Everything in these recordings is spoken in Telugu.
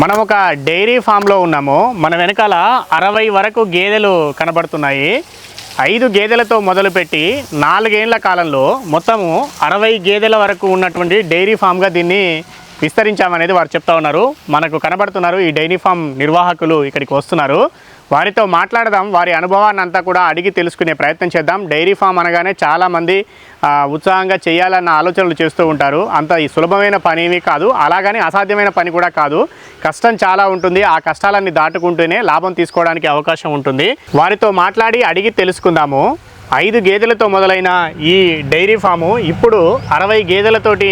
మనం ఒక డైరీ ఫామ్లో ఉన్నాము. మన వెనకాల అరవై వరకు గేదెలు కనబడుతున్నాయి. ఐదు గేదెలతో మొదలుపెట్టి నాలుగేళ్ళ కాలంలో మొత్తము అరవై గేదెల వరకు ఉన్నటువంటి డైరీ ఫామ్గా దీన్ని విస్తరించామనేది వారు చెప్తా ఉన్నారు. మనకు కనబడుతున్నారు ఈ డైరీ ఫామ్ నిర్వాహకులు ఇక్కడికి వస్తున్నారు. వారితో మాట్లాడదాం. వారి అనుభవాన్ని అంతా కూడా అడిగి తెలుసుకునే ప్రయత్నం చేద్దాం. డైరీ ఫామ్ అనగానే చాలామంది ఉత్సాహంగా చేయాలన్న ఆలోచనలు చేస్తూ ఉంటారు. అంత ఈ సులభమైన పని ఏమీ కాదు. అలాగని అసాధ్యమైన పని కూడా కాదు. కష్టం చాలా ఉంటుంది. ఆ కష్టాలన్నీ దాటుకుంటూనే లాభం తీసుకోవడానికి అవకాశం ఉంటుంది. వారితో మాట్లాడి అడిగి తెలుసుకుందాము. ఐదు గేదెలతో మొదలైన ఈ డైరీ ఫాము ఇప్పుడు అరవై గేదెలతోటి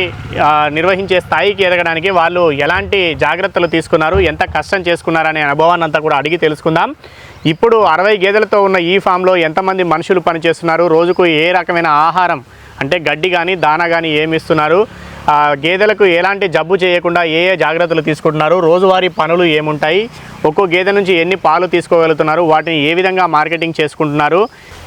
నిర్వహించే స్థాయికి ఎదగడానికి వాళ్ళు ఎలాంటి జాగ్రత్తలు తీసుకున్నారు ఎంత కష్టం చేసుకున్నారనే అనుభవాన్ని అంతా కూడా అడిగి తెలుసుకుందాం. ఇప్పుడు అరవై గేదెలతో ఉన్న ఈ ఫామ్లో ఎంతమంది మనుషులు పనిచేస్తున్నారు రోజుకు ఏ రకమైన ఆహారం అంటే గడ్డి కానీ దానా కానీ ఏమి ఇస్తున్నారు గేదెలకు ఎలాంటి జబ్బు చేయకుండా ఏ ఏ జాగ్రత్తలు తీసుకుంటున్నారు రోజువారీ పనులు ఏముంటాయి ఒక్కో గేదె నుంచి ఎన్ని పాలు తీసుకోగలుగుతున్నారు వాటిని ఏ విధంగా మార్కెటింగ్ చేసుకుంటున్నారు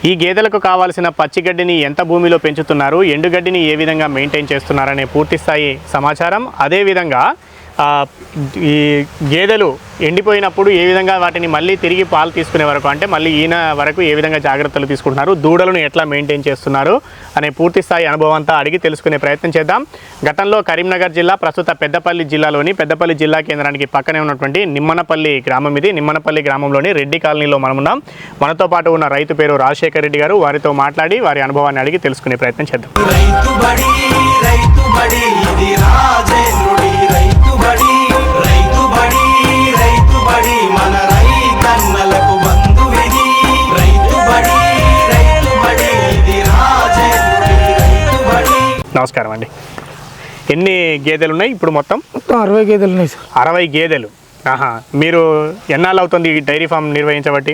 ఈ గేదెలకు కావాల్సిన పచ్చిగడ్డిని ఎంత భూమిలో పెంచుతున్నారు? ఎండుగడ్డిని ఏ విధంగా మెయింటైన్ చేస్తున్నారనే పూర్తిస్థాయి సమాచారం. అదేవిధంగా ఈ గేదెలు ఎండిపోయినప్పుడు ఏ విధంగా వాటిని మళ్ళీ తిరిగి పాలు తీసుకునే వరకు అంటే మళ్ళీ ఈయన వరకు ఏ విధంగా జాగ్రత్తలు తీసుకుంటున్నారు దూడలను ఎట్లా మెయింటైన్ చేస్తున్నారు అనే పూర్తి స్థాయి అనుభవం అంతా అడిగి తెలుసుకునే ప్రయత్నం చేద్దాం. గతంలో కరీంనగర్ జిల్లా ప్రస్తుత పెద్దపల్లి జిల్లాలోని పెద్దపల్లి జిల్లా కేంద్రానికి పక్కనే ఉన్నటువంటి నిమ్మనపల్లి గ్రామం ఇది. నిమ్మనపల్లి గ్రామంలోని రెడ్డి కాలనీలో మనం ఉన్నాం. మనతో పాటు ఉన్న రైతు పేరు రాజశేఖర్ రెడ్డి గారు వారితో మాట్లాడి వారి అనుభవాన్ని అడిగి తెలుసుకునే ప్రయత్నం చేద్దాం. గేదెలు ఉన్నాయి ఇప్పుడు మొత్తం మొత్తం అరవై గేదెలు ఉన్నాయి సార్. అరవై గేదెలు. ఆహా మీరు ఎన్నాళ్ళు అవుతుంది ఈ డైరీ ఫామ్ నిర్వహించబట్టి?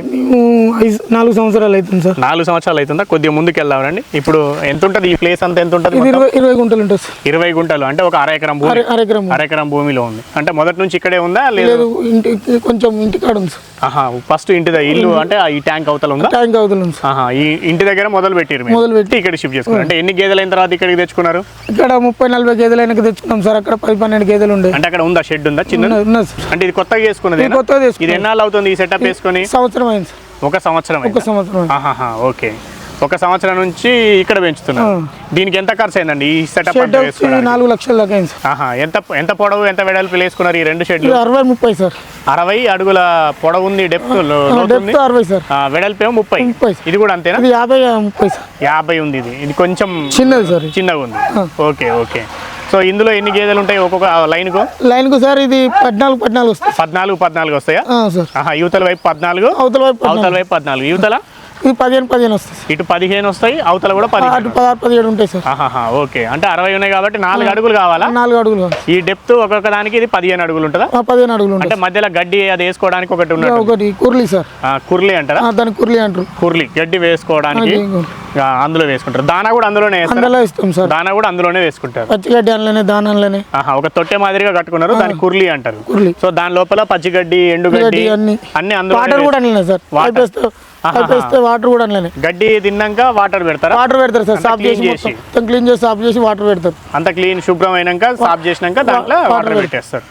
నాలుగు సంవత్సరాలు అవుతుంది సార్. నాలుగు సంవత్సరాలు అవుతుందా? కొద్దిగా ముందుకు వెళ్దామండి ఇప్పుడు ఎంత ఉంటుంది ఈ ప్లేస్ అంతా ఎంత ఉంటుంది? ఇరవై గుంటలు ఉంటుంది సార్. ఇరవై గుంటలు అంటే ఒక అర ఎకరం భూమి. అర ఎకరం భూమిలో ఉంది. అంటే మొదటి నుంచి ఇక్కడే ఉందా? లేదు. కొంచెం ఇంటికాడ ఉంది సార్. ఆహా ఫస్ట్ ఇంటి దగ్గర ఇల్లు అంటే ఆ ఈ ట్యాంక్ అవతల ఉందా? ట్యాంక్ అవతల ఉంది ఆహా ఈ ఇంటి దగ్గర మొదలు పెట్టారు. మొదలు పెట్టి. ఇక్కడ షిఫ్ట్ చేసుకున్నారు. అంటే ఎన్ని గేదెలు అయిన తర్వాత ఇక్కడికి తెచ్చుకున్నారు? ఇక్కడ ముప్పై నలభై గేదెలు వెనక తెచ్చుకున్నాం సార్. అక్కడ పది పన్నెండు గేదెలు ఉండే. అంటే అక్కడ ఉందా? షెడ్ ఉందా? చిన్న అంటే ఇది కొత్తగా చేసుకున్నది ఇది కొత్తగా ఎన్నాళ్ళు అవుతుంది ఈ సెటప్ వేసుకొని? సంవత్సరం అయింది ఒక సంవత్సరం ఒక? సంవత్సరం ఓకే. ఒక సంవత్సరం నుంచి ఇక్కడ పెంచుతున్నారు. ఆ. దీనికి ఎంత ఖర్చు అయిందండి ఈ సెటప్ నాలుగు లక్షల దాకా ఎంత ఎంత పొడవు ఎంత వెడల్పు వేసుకున్నారు ఈ రెండు షెడ్లు అరవై ముప్పై సార్. అరవై అడుగుల పొడవు ఉంది డెప్త్ అరవై సార్. వెడల్పు ఏమో ముప్పై. ఇది కూడా అంతేనా? యాభై ముప్పై సార్. యాభై ఉంది ఇది. ఇది కొంచెం చిన్నది సార్. చిన్నగా ఉంది. Okay okay. సో ఇందులో ఎన్ని గేదెలు ఉంటాయి ఒక్కొక్క లైన్కు? లైన్కు సార్ ఇది పద్నాలుగు పద్నాలుగు వస్తుంది పద్నాలుగు పద్నాలుగు వస్తాయా? సార్. యువతల వైపు పద్నాలుగు. అవతల వైపు అవతల. వైపు పద్నాలుగు. యువతల? ఇది పదిహేను పదిహేను వస్తుంది సార్. ఇటు పదిహేను వస్తాయి అవతల కూడా అటు పదిహేను పదహారు పదిహేడు ఉంటాయి సార్. ఓకే. అంటే అరవై ఉన్నాయి కాబట్టి నాలుగు అడుగులు కావాలా? నాలుగు అడుగులు. ఈ డెప్త్ ఒక్కొక్క దానికి ఇది పదిహేను అడుగులు ఉంటుందా? పదిహేను అడుగులు అంటే మధ్యలో గడ్డి అది వేసుకోవడానికి ఒకటి ఉన్నట్టు ఒకటి కుర్లీ సార్. కుర్లీ అంటారా? దాని కుర్లీ అంటారు. కుర్లీ గడ్డి వేసుకోవడానికి అందులో వేసుకుంటారు. దానా కూడా అందులోనే వేస్తారు? అందులో ఇస్తాం సార్. దానా కూడా అందులోనే వేసుకుంటారు. పచ్చిగడ్డి అందులోనే దానంలోనే ఒక తొట్టె మాదిరిగా కట్టుకున్నారు దాని కుర్లీ అంటారు. కుర్లీ. సో దాని లోపల పచ్చిగడ్డి ఎండుగడ్డి గడ్డి అన్ని అన్ని అందులో వాటర్ కూడా సార్. వేస్తే వాటర్ కూడా అందులోనే గడ్డి తిన్నాక వాటర్ పెడతారా? వాటర్ పెడతారు సార్ సాఫ్ చేసి. మొత్తం క్లీన్ చేసి సాఫ్ చేసి వాటర్ పెడతారు. అంత క్లీన్ శుభ్రమైనాక సాఫ్ చేసినాక దాంట్లో వాటర్ వాటర్ పెట్టేస్తారు.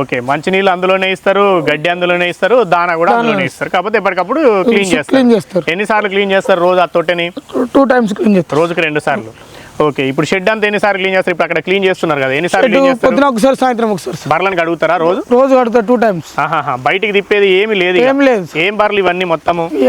ఓకే మంచినీళ్ళు అందులోనే ఇస్తారు గడ్డి అందులోనే ఇస్తారు దానా కూడా అందులోనే ఇస్తారు. కాకపోతే ఎప్పటికప్పుడు క్లీన్ చేస్తారు. క్లీన్ చేస్తారు. ఎన్నిసార్లు క్లీన్ చేస్తారు రోజు ఆ తొట్టెని? టూ టైమ్స్ క్లీన్ చేస్తారు. రోజుకి రెండు సార్లు. ఓకే ఇప్పుడు షెడ్ అంతా ఎన్నిసార్లు క్లీన్ చేస్తారు? ఇప్పుడు అక్కడ క్లీన్ చేస్తున్నారు కదా ఎన్నిసార్లు క్లీన్ ఇటు చేస్తారు? పొద్దున ఒకసారి సాయంత్రం ఒకసారి సార్. బర్లను కడుగుతారా రోజు? రోజు కడతారు టూ టైమ్స్ ఆహాహా బయటికి తిప్పేది ఏమి లేదు ఇక. ఏం లేదు. ఏం బర్రెలు ఇవన్నీ మొత్తము? ఇది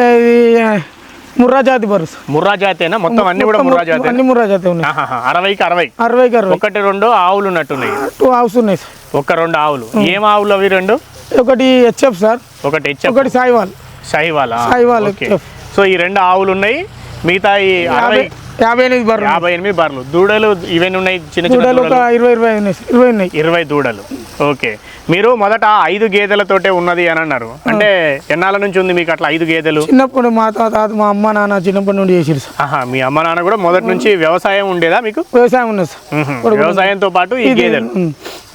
ముర్రా జాతి సార్. ముర్రా జాతేనా? మొత్తం అన్ని కూడా మొత్తం ముర్రా జాతే అన్ని ముర్రా జాతి ఉన్నాయి. ఆహాహా అరవైకి అరవై. అరవైకి అరవై. ఒకటి రెండు ఆవులు ఉన్నట్టున్నాయి. టూ హౌస్ ఉన్నాయి సార్. ఒక రెండు ఆవులు. ఏం ఆవులు అవి రెండు? ఒకటి హెచ్ఎఫ్ సార్. ఒకటి హెచ్ఎఫ్. ఒకటి సాయివాల్. షాహివాలా షాహివాల్ ఓకే. సో ఈ రెండు ఆవులు ఉన్నాయి. మిగతా ఈ అరవై యాభై యాభై ఎనిమిది బర్రెలు యాభై ఎనిమిది బర్రెలు దూడలు ఇవన్నీ ఉన్నాయి చిన్న చిన్న దూడలు ఒక ఇరవై ఇరవై ఉన్నాయి. ఇరవై ఉన్నాయి. ఇరవై దూడలు. ఓకే. మీరు మొదట ఐదు గేదెలతోటే ఉన్నది అని అన్నారు. అంటే ఎన్నాళ్ళ నుంచి ఉంది మీకు అట్లా ఐదు గేదెలు? చిన్నప్పుడు మా తాత మా అమ్మ నాన్న చిన్నప్పటి నుండి చేసారు సార్. ఆహా మీ అమ్మ నాన్న కూడా మొదటి నుంచి వ్యవసాయం ఉండేదా మీకు? వ్యవసాయం ఉన్నది సార్. వ్యవసాయంతో పాటు ఈ గేదెలు.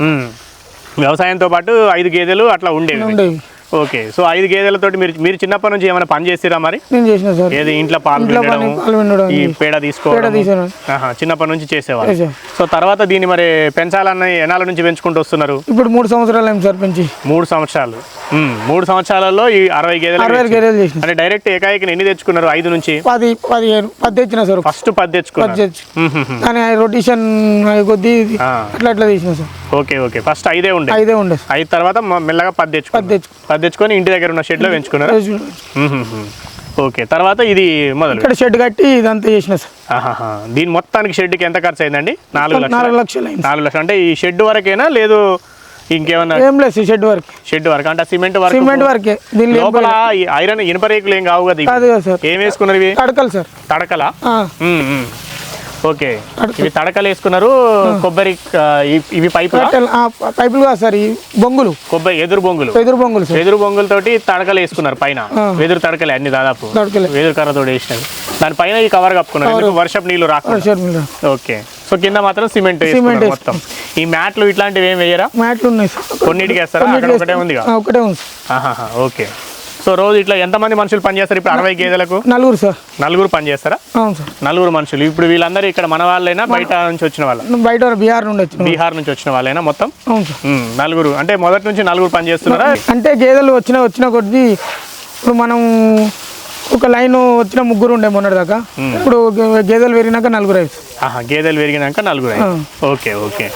ఉమ్. వ్యవసాయంతో పాటు ఐదు గేదెలు అట్లా ఉండేవి. ఉండేవి. ఓకే. సో ఐదు గేదెలతోటి మీరు మీరు చిన్నప్పటి నుంచి ఏమైనా పని చేసిరా మరి? నేను చేసిన సార్. ఏది ఇంట్లో పాలు పిండడం ఈ పేడ పేడ తీసుకోవడం? తీసాను ఆహా, చిన్నప్పటి నుంచి చేసేవాళ్ళు. చేసా. సో తర్వాత దీన్ని మరి పెంచాలన్న ఎనాల నుంచి పెంచుకుంటూ వస్తున్నారు? ఇప్పుడు మూడు సంవత్సరాలు ఏం సార్ పెంచి. మూడు సంవత్సరాలు. ఉమ్, మూడు సంవత్సరాలలో ఈ అరవై గేదెలు అరవై ఐదు గేదెలు చేసిన. అంటే డైరెక్ట్ ఏకాయికి ఎన్ని తెచ్చుకున్నారు ఐదు నుంచి? పది పదిహేను పది తెచ్చిన సార్. ఫస్ట్ పది తెచ్చుకున్నారు. పది తెచ్చి. ఉమ్, ఉమ్, ఉమ్. కానీ రొటేషన్ కొద్దీ ఇది ఆ. అట్లా అట్లా తీసిన సార్. Okay okay. ఫస్ట్ ఐదే ఉండే. ఐదే ఉండే సార్. ఐదు తర్వాత మ- మెల్లగా పది తెచ్చుకున్నారు పది తెచ్చుకు పది తెచ్చుకొని ఇంటి దగ్గర ఉన్న షెడ్లో పెంచుకున్నారు ఓకే తర్వాత ఇది మొదలు ఇక్కడ షెడ్ కట్టి ఇదంతా చేసిన సార్. దీని మొత్తానికి షెడ్కి ఎంత ఖర్చు అయిందండి? నాలుగు లక్షలు? నాలుగు లక్షలు నాలుగు లక్షలు. అంటే ఈ షెడ్ వరకేనా లేదు ఇంకేమన్నా? ఏం లేదు షెడ్ వరకు. షెడ్ వరకు. అంటే సిమెంట్ వరకు సిమెంట్ వరకే. దీనిలో ఏం లోపల ఐరన్ ఇనుప రేకులు ఏం కావు కదా ఏం వేసుకున్నారు ఇవి? తడకలు సార్. తడకలా. ఓకే. ఇవి తడకలు వేసుకున్నారు కొబ్బరి ఇవి- ఇవి పైపులా? కాదు సార్ ఈ బొంగులు. కొబ్బరి ఎదురు బొంగులు. ఎదురు బొంగులు సార్. వెదురు బొంగులతోటి తడకలు వేసుకున్నారు పైన. వెదురు తడకలే అన్ని దాదాపు. వెదురు కర్రతో వేసినవి. దానిపైన ఈ కవర్ కప్పుకున్నారు వర్షపు నీళ్ళు రాకుండా? ఓకే. సో కింద మాత్రం సిమెంట్ సిమెంట్ మొత్తం. ఈ మ్యాట్లు ఇట్లాంటివి ఏం వేయరా? మ్యాట్లు ఉన్నాయి సార్. కొన్నిటికి వేస్తారా? ఒకటే ఉందిగా? ఆ, ఒకటే ఉంది ఓకే. సో రోజు ఇట్లా ఎంతమంది మనుషులు పనిచేస్తారు ఇప్పుడు అరవై గేదెలకు? నలుగురు సార్. నలుగురు పనిచేస్తారా? అవును సార్. నలుగురు మనుషులు. ఇప్పుడు వీళ్ళందరూ ఇక్కడ మన వాళ్ళైనా బయట నుంచి వచ్చిన వాళ్ళ? బయట బీహార్ నుండి వచ్చిన బీహార్ నుంచి వచ్చిన వాళ్ళైనా మొత్తం? అవును సార్. ఉమ్, నలుగురు. అంటే మొదటి నుంచి నలుగురు పనిచేస్తున్నారా? అంటే గేదెలు వచ్చిన వచ్చిన కొద్దీ ఇప్పుడు మనం ఒక లైన్ వచ్చిన ముగ్గురు ఉండే మొన్నటిదాకా ఇప్పుడు గే- గేదెలు పెరిగినాక నలుగురు ఆహా గేదెలు పెరిగినాక నలుగురు. Okay okay.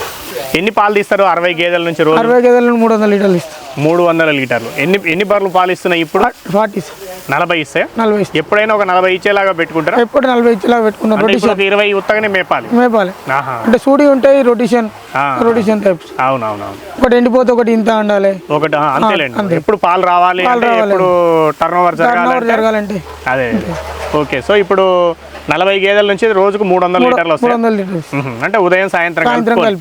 ఎన్ని పాలు తీస్తారు అరవై గేదెల నుంచి అరవై గేదెలను మూడు వందల లీటర్లు ఇస్తాం మూడు వందల లీటర్లు. ఎన్ని ఎన్ని బర్రెలు పాలు ఇస్తున్నాయి ఇప్పుడు? ఫార్టీ నలభై ఇస్తాయా నలభై ఇస్తాం. ఎప్పుడైనా ఒక నలభై ఇచ్చేలాగా పెట్టుకుంటారా? ఎప్పుడు నలభై ఇచ్చేలా పెట్టుకున్నాం అంటే ఇప్పుడు రొటేషన్ ఒక ఇరవై ఉత్తగానే మేపాలి. మేపాలి. అంటే సూడి ఉంటాయి రొటేషన్. Rotation types. అవునవునవును. ఒకటి ఎండిపోతే ఒకటి ఇంత ఉండాలి ఒకటి అంతేలేండి. అంతే. ఎప్పుడు పాలు రావాలి. ఎప్పుడు టర్న్ ఓవర్ జరగాలి జరగాలంటే. అదే. ఓకే సో ఇప్పుడు నలభై గేదెల నుంచి రోజుకు మూడు వందల లీటర్లు వస్తాయి. అంటే ఉదయం సాయంత్రం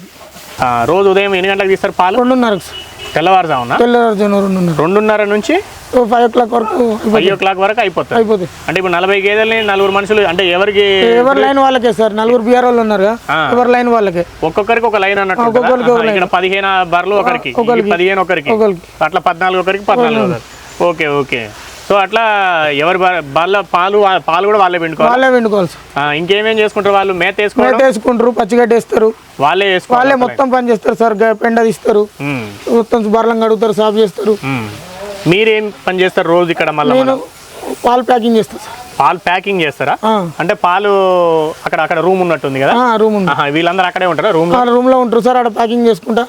రోజు ఉదయం ఎన్ని గంటలకు తీస్తారు పాలు? రెండున్నరకు సార్. తెల్లవారుజామున? తెల్లవారుజామున రెండున్నర. రెండున్నర నుంచి ఫైవ్ ఓ క్లాక్ వరకు ఫైవ్ ఓ క్లాక్ వరకు అయిపోతుంది. అయిపోతుంది. అంటే ఇప్పుడు నలభై గేదెల్ని నలుగురు మనుషులు అంటే ఎవరికి ఎవరి లైన్ వాళ్ళకే సార్? నలుగురు బీఆర్ వాళ్ళు ఉన్నారు. ఎవరి లైన్ వాళ్ళకే? ఒక్కొక్కరికి ఒక లైన్ అన్నట్టు ఇక్కడ పదిహేను బర్రెలు ఒకరికి పదిహేను ఒకరికి. అట్లా పద్నాలుగు ఒకరికి పద్నాలుగు ఓకే ఓకే. సో అట్లా ఎవరి బర్ల పాలు పాలు కూడా వాళ్ళే పిండుకోవాలి? వాళ్ళే ఆ, ఇంకేమేం చేసుకుంటారు వాళ్ళు? మేత వేసుకోవడం? మేత వేసుకుంటారు పచ్చిగడ్డ వేస్తారు. వాళ్ళే వాళ్ళే మొత్తం పని చేస్తారు సార్. గ- పెండ తీస్తారు. మొత్తం బర్లం కడుగుతారు సాఫ్ చేస్తారు. మీరేం పని చేస్తారు రోజు ఇక్కడ మళ్ళీ పాలు ప్యాకింగ్ చేస్తాను సార్. పాలు ప్యాకింగ్ చేస్తారా. అంటే పాలు అక్కడ అక్కడ రూమ్ ఉన్నట్టుంది కదా? రూమ్ వీళ్ళందరూ అక్కడే ఉంటారా రూమ్ రూమ్లో ఉంటారు సార్. ఆడ ప్యాకింగ్ చేసుకుంటా.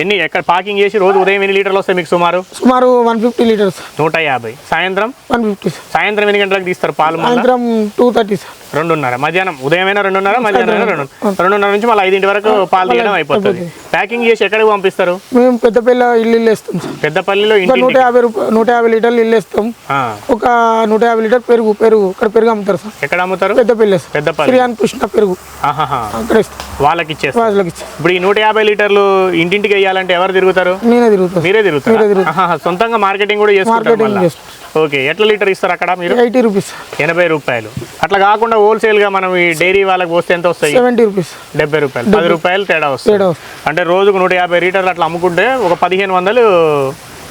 ఎన్ని ఎక్కడ పాకింగ్ చేసి రోజు ఉదయం ఎన్ని లీటర్లు వస్తాయి మీకు సుమారు? సుమారు వన్ ఫిఫ్టీ లీటర్స్. నూట యాభై. సాయంత్రం? వన్ ఫిఫ్టీ సాయంత్రం ఎన్ని గంటలకు తీస్తారు పాలు సాయంత్రం టూ థర్టీ సార్. రెండున్నర. మధ్యాహ్నం ఉదయమైనా రెండున్నర మధ్యాహ్నం రెండు రెండున్నర నుంచి మళ్ళీ ఐదింటి వరకు పాలు తీయడం అయిపోతుంది. ప్యాకింగ్ చేసి ఎక్కడికి పంపిస్తారు? మేము పెద్దపల్లి ఇల్లు ఇల్లు వేస్తాం సార్ పెద్దపల్లిలో నూట యాభై రూపాయలు నూట యాభై లీటర్లు ఇల్లు వేస్తాం. ఆ, ఒక నూట యాభై లీటర్ పెరుగు పెరుగు. ఇక్కడ పెరుగు అమ్ముతారు సార్. ఎక్కడ అమ్ముతారు? పెద్దపల్లి పెద్దపల్లి. శ్రీయాన్ కృష్ణ పెరుగు. అక్కడ వాళ్ళకి ఇచ్చేస్తారు. వాళ్ళకి ఇప్పుడు ఈ నూట యాభై లీటర్లు ఇంటింటికి వేయాలంటే ఎవరు తిరుగుతారు? నేనే తిరుగుతాను. మీరే తిరుగుతారు? మీరే తిరుగుతారు. సొంతంగా మార్కెటింగ్ కూడా చేసుకుంటారు మార్కెటింగ్ మళ్ళా. చేస్తాం. ఓకే ఎట్లా లీటర్ ఇస్తారు అక్కడ మీరు? Eighty rupees. ఎనభై రూపాయలు. అట్లా కాకుండా హోల్సేల్గా మనం ఈ డైరీ వాళ్ళకి పోస్తే ఎంత వస్తాయి? Seventy rupees. డెబ్బై రూపాయలు. పది రూపాయలు తేడా వస్తుంది. వస్తుంది. అంటే రోజుకు నూట యాభై లీటర్లు అట్లా అమ్ముకుంటే ఒక పదిహేను వందలు